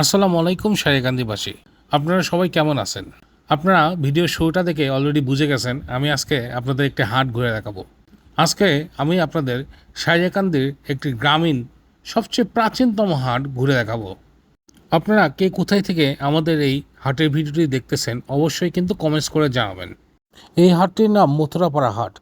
আসসালামু আলাইকুম শারিকান্দিবাসী আপনারা সবাই কেমন আছেন? আপনারা ভিডিও শোটা দেখে অলরেডি বুঝে গেছেন, আমি আজকে আপনাদের একটি হাট ঘুরে দেখাবো। আজকে আমি আপনাদের শারিকান্দির একটি গ্রামীণ, সবচেয়ে প্রাচীনতম হাট ঘুরে দেখাবো। আপনারা কে কোথায় থেকে আমাদের এই হাটের ভিডিওটি দেখতেছেন, অবশ্যই কিন্তু কমেন্টস করে জানাবেন। এই হাটটির নাম মথুরাপাড়া হাট।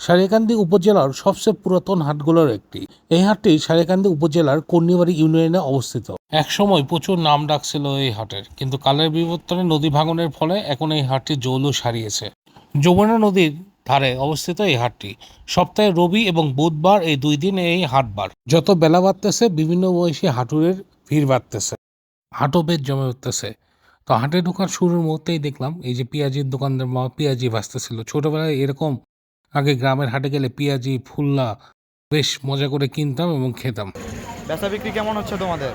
সারিকান্দি উপজেলার সবচেয়ে পুরাতন হাটগুলোর একটি। এই হাটটি সারিকান্দি উপজেলার কর্ণিবাড়ি ইউনিয়নে অবস্থিত। একসময় প্রচুর নাম ডাকছিল এই হাটের, কিন্তু কালের বিবর্তনে নদী ভাঙনের ফলে এখন এই হাটটি জৌলুস হারিয়েছে যমুনা নদীর ধারে অবস্থিত এই হাটটি। সপ্তাহে রবি এবং বুধবার এই দুই দিন এই হাটবার যত বেলা বাড়তেছে, বিভিন্ন বয়সী হাটুরের ভিড় বাড়তেছে। হাটও বেশ জমে উঠতেছে। তো হাটে ঢোকার শুরুর মুহূর্তেই দেখলাম, এই যে পেঁয়াজির দোকানদার মা পেঁয়াজি ভাসতেছিল। ছোটবেলায় এরকম আগে গ্রামের হাটে গেলে পেঁয়াজি ফুল্লা বেশ মজা করে কিনতাম এবং খেতাম। বেচা বিক্রি কেমন হচ্ছে তোমাদের?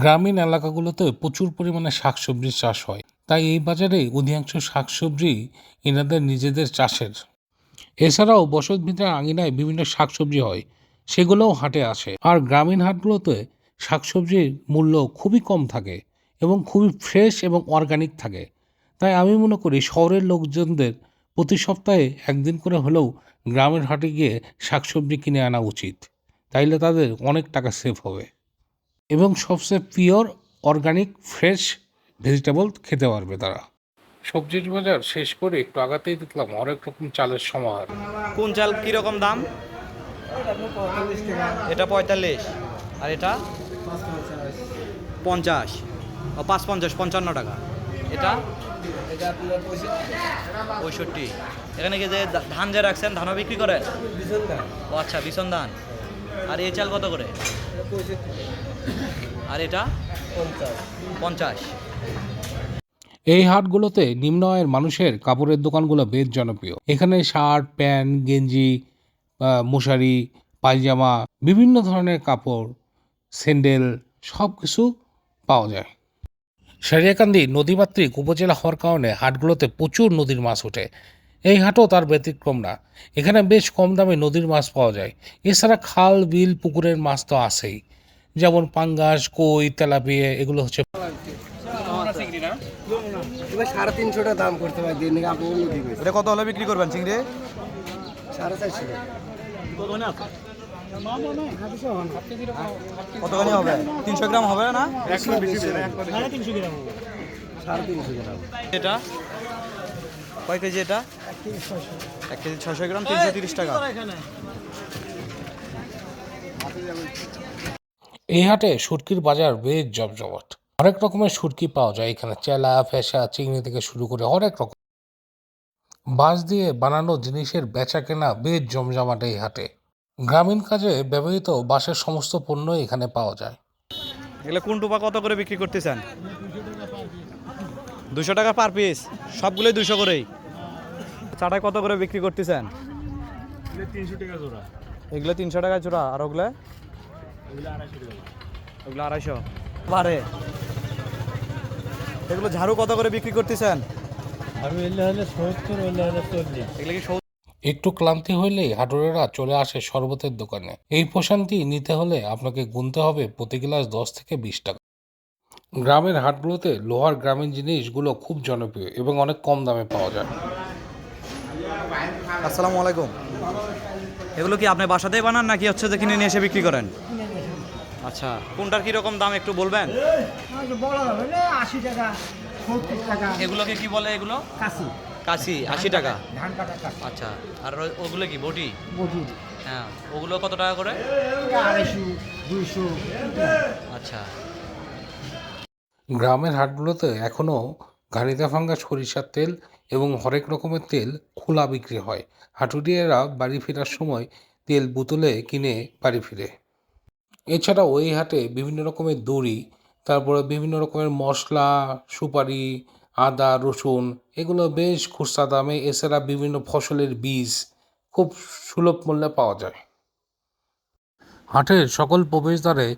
গ্রামীণ এলাকাগুলোতে প্রচুর পরিমাণে শাকসবজির চাষ হয়। তাই এই বাজারে অধিকাংশ শাকসবজি এনাদের নিজেদের চাষের। এছাড়াও বসত ভিতরে আঙিনায় বিভিন্ন শাকসবজি হয় সেগুলোও হাটে আসে। আর গ্রামীণ হাটগুলোতে শাকসবজির মূল্য খুবই কম থাকে এবং খুবই ফ্রেশ এবং অর্গানিক থাকে। তাই আমি মনে করি শহরের লোকজনদের প্রতি সপ্তাহে একদিন করে হলেও গ্রামের হাটে গিয়ে শাকসবজি কিনে আনা উচিত। তাইলে তাদের অনেক টাকা সেভ হবে। এবং সবচেয়ে পিওর অর্গানিক ফ্রেশ ভেজিটেবল খেতে পারবে তারা। সবজির বাজার শেষ করে একটু আগাতেই দেখলাম অনেক রকম চালের সমাহার। কোন চাল কীরকম দাম? এটা পঁয়তাল্লিশ। আর এটা? পঞ্চাশ। ও পাঁচ পঞ্চাশ পঞ্চান্ন টাকা। এটা? পঁয়ষট্টি। এখানে কি যে ধান যে রাখছেন, ধানও বিক্রি করে? ও আচ্ছা বিছন ধান। আর এই চাল কত করে? আর এটা? পঞ্চাশ। এই হাটগুলোতে নিম্ন আয়ের মানুষের কাপড়ের দোকানগুলো বেশ জনপ্রিয়। এখানে শার্ট, প্যান্ট, গেঞ্জি মশারি, পায়জামা, বিভিন্ন ধরনের কাপড়, স্যান্ডেল সব কিছু পাওয়া যায়। সারিয়াকান্দি নদীমাতৃক উপজেলা হওয়ার কারণে হাটগুলোতে প্রচুর নদীর মাছ ওঠে। এই হাটও তার ব্যতিক্রম না। এখানে বেশ কম দামে নদীর মাছ পাওয়া যায়। এছাড়া খাল বিল পুকুরের মাছ তো আছেই। যেমন পাঙ্গাস কই তেলাপিয়া এগুলো হচ্ছে সাড়ে তিনশোটা দাম করতে পারি কত হলে বিক্রি করবেন চিংড়ি? সাড়ে চারশো। কতখানি হবে? তিনশো গ্রাম হবে না? সাড়ে তিনশো গ্রাম এটা? কয় কেজি এটা? এক কেজি ছয়শো গ্রাম তিনশো তিরিশ টাকা। এই হাটে শুটকির বাজার বেশ জমজমাট। অনেক রকমের শুটকি পাওয়া যায়। এখানে চেলা ফেসা চিংড়ি থেকে শুরু করে অনেক রকম। বাঁশ দিয়ে বানানো জিনিসের বেচা কেনা বেশ জমজমাট এই হাটে। গ্রামীণ কাজে ব্যবহৃত বাঁশের সমস্ত পণ্য এখানে পাওয়া যায়। এগুলো কোন টুপা কত করে বিক্রি করতেছেন? দুশো টাকা পার পিস সবগুলোই দুশো করেই। চাটায় কত করে বিক্রি করতেছেন? এগুলো তিনশো টাকা জোড়া আর ওগুলো? ওগুলো আড়াইশো। বারে। এগুলো ঝাড়ু কত করে বিক্রি করতেছেন? এগুলো কি একটু ক্লান্তি হইলেই হাটুরেরা চলে আসে শরবতের দোকানে। এই প্রশান্তি নিতে হলে আপনাকে গুনতে হবে প্রতি গ্লাস দশ থেকে বিশ টাকা। গ্রামের হাটগুলোতে লোহার গ্রামীণ জিনিসগুলো খুব জনপ্রিয় এবং অনেক কম দামে পাওয়া যায়। আসসালামু আলাইকুম। এগুলো কি আপনি বাসাতেই বানান নাকি হচ্ছে যে কিনে নিয়ে এসে বিক্রি করেন? আচ্ছা কোনটার কীরকম দাম একটু বলবেন? বড় হবে না আশি টাকা এগুলোকে কি বলে এগুলো? কাশি কাশি আশি টাকা? ধান কাটা কাশি। আচ্ছা আর ওগুলো কি বটি? বটি। হ্যাঁ ওগুলো কত টাকা করে? আড়াইশো দুইশো। আচ্ছা। গ্রামের হাটগুলোতে এখনও ঘানিতে ভাঙ্গা সরিষার তেল এবং হরেক রকমের তেল খোলা বিক্রি হয়। হাটুরিয়ারা বাড়ি ফেরার সময় তেল বোতলে কিনে বাড়ি ফিরে। এছাড়াও ওই হাটে বিভিন্ন রকমের দড়ি তারপরে বিভিন্ন রকমের মশলা সুপারি আদা, রসুন, এগুলো বেশ খুচরা দামে, এছাড়া বিভিন্ন ফসলের বীজ খুব সুলভ মূল্যে পাওয়া যায়। হাটের সকল প্রবেশদ্বারে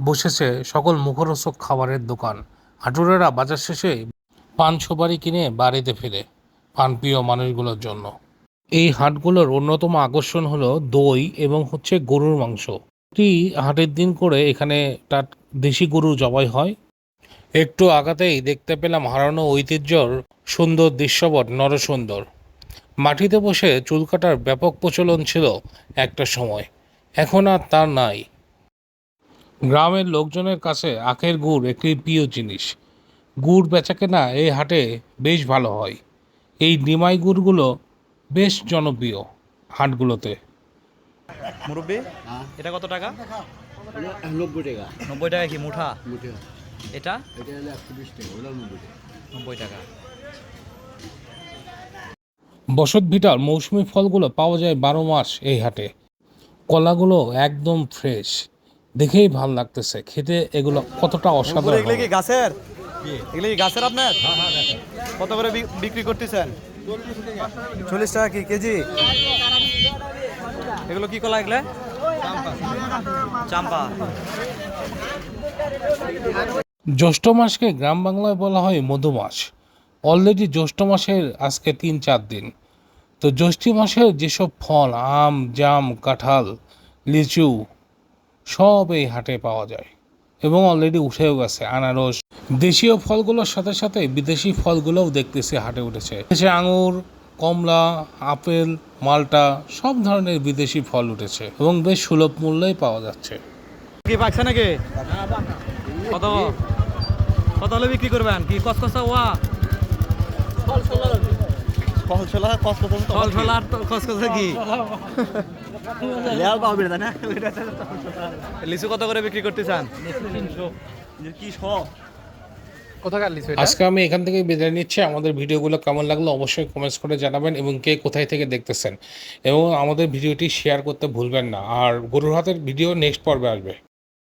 বসেছে সকল মুখরোচক খাবারের দোকান। হাটুরেরা বাজার শেষে পান সুপারি কিনে বাড়িতে ফিরে পান প্রিয় মানুষগুলোর জন্য। এই হাটগুলোর অন্যতম আকর্ষণ হলো দই এবং হচ্ছে গরুর মাংস। প্রতি হাটের দিন করে এখানে তার দেশি গরু জবাই হয়। একটু আগাতেই দেখতে পেলাম হারানো ঐতিহ্যর সুন্দর দৃশ্যপট নরসুন্দর। মাটিতে বসে চুল কাটার ব্যাপক প্রচলন ছিল একটা সময়। এখন আর তার নাই। গ্রামের লোকজনের কাছে আখের গুড় একটি প্রিয় জিনিস। গুড় বেচাকেনা এই হাটে বেশ ভালো হয়। এই নিমাই গুড়গুলো বেশ জনপ্রিয় হাটগুলোতে। মুরব্বী এটা কত টাকা? নব্বই টাকা। নব্বই টাকা কি মুঠা? মুঠে। এটা? এটা হলো একশো বিশ টাকা ওটা নব্বই টাকা। নব্বই টাকা। বসত ভিটার মৌসুমি ফলগুলো পাওয়া যায় বারো মাস এই হাটে। কলাগুলো একদম ফ্রেশ। দেখেই ভালো লাগতেছে। খেতে এগুলো কতটা অসাধারণ। এগুলো কি গাছের? এগুলো কি গাছের আপনার? কত করে বিক্রি করতেছেন? চল্লিশ টাকা কি কেজি? এগুলো কি কলা এগুলো? চাম্পা। জ্যৈষ্ঠ মাসকে গ্রাম বাংলায় বলা হয় মধু মাস। অলরেডি জ্যৈষ্ঠ মাসের আজকে তিন চার দিন। তো জ্যৈষ্ঠী মাসের যেসব ফল, আম, জাম, কাঁঠাল, লিচু, সব এই হাটে পাওয়া যায়। এবং অলরেডি উঠেও গেছে, আনারস। দেশীয় ফলগুলোর সাথে সাথে বিদেশি ফলগুলোও দেখতেছি হাটে উঠেছে। এসে আঙুর, কমলা, আপেল, মালটা, সব ধরনের বিদেশি ফল উঠেছে এবং বেশ সুলভ মূল্যেই পাওয়া যাচ্ছে। কি পাকছে নাকি? কত? কত হলে বিক্রি করবেন? কি কসকসা ওয়া। কসকসা কি? লিচু কত করে বিক্রি করতে চান? আজকে আমি এখান থেকে বিদায় নিচ্ছি। আমাদের ভিডিওগুলো কেমন লাগল অবশ্যই কমেন্টস করে জানাবেন এবং কে কোথায় থেকে দেখতেছেন। এবং আমাদের ভিডিওটি শেয়ার করতে ভুলবেন না। আর গরুর হাতের ভিডিও নেক্সট পর্বে আসবে।